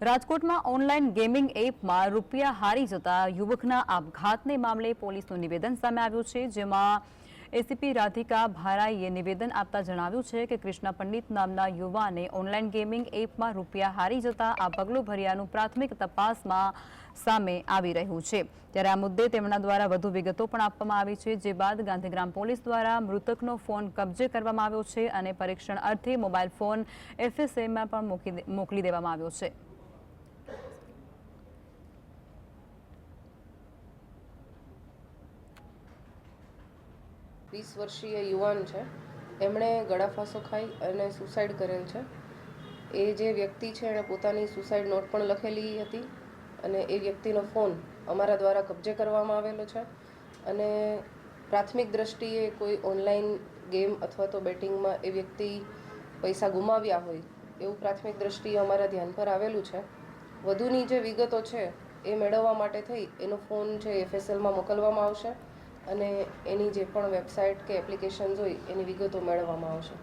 રાજકોટમાં online gaming એપમાં રૂપિયા હારી જતા યુવકના આપઘાતને મામલે પોલીસનું નિવેદન સામે આવ્યું છે, જેમાં એસીપી રાધિકા ભારાઈએ નિવેદન આપતા જણાવ્યું છે કે કૃષ્ણ પંડિત નામના યુવાને ઓનલાઈન ગેમિંગ એપમાં રૂપિયા હારી જતા આ પગલું ભર્યાનું પ્રાથમિક તપાસમાં સામે આવી રહ્યું છે. ત્યારે આ મુદ્દે તેમના દ્વારા વધુ વિગતો પણ આપવામાં આવી છે, જે બાદ ગાંધીગ્રામ પોલીસ દ્વારા મૃતકનો ફોન કબજે કરવામાં આવ્યો છે અને પરીક્ષણ અર્થે મોબાઈલ ફોન એફએસએમાં પણ મોકી મોકલી દેવામાં આવ્યો છે. વીસ વર્ષીય યુવાન છે. એમણે ગળાફાંસો ખાઈ અને સુસાઇડ કરેલ છે. એ જે વ્યક્તિ છે, એણે પોતાની સુસાઇડ નોટ પણ લખેલી હતી અને એ વ્યક્તિનો ફોન અમારા દ્વારા કબજે કરવામાં આવેલો છે. અને પ્રાથમિક દ્રષ્ટિએ કોઈ ઓનલાઈન ગેમ અથવા તો બેટિંગમાં એ વ્યક્તિ પૈસા ગુમાવ્યા હોય એવું પ્રાથમિક દ્રષ્ટિએ અમારા ધ્યાન પર આવેલું છે. વધુની જે વિગતો છે, એ મેળવવા માટે થઈ એનો ફોન છે એફએસએલમાં મોકલવામાં આવશે. અને એની જે પણ વેબસાઇટ કે એપ્લિકેશન્સ હોય એની વિગતો મેળવવામાં આવશે.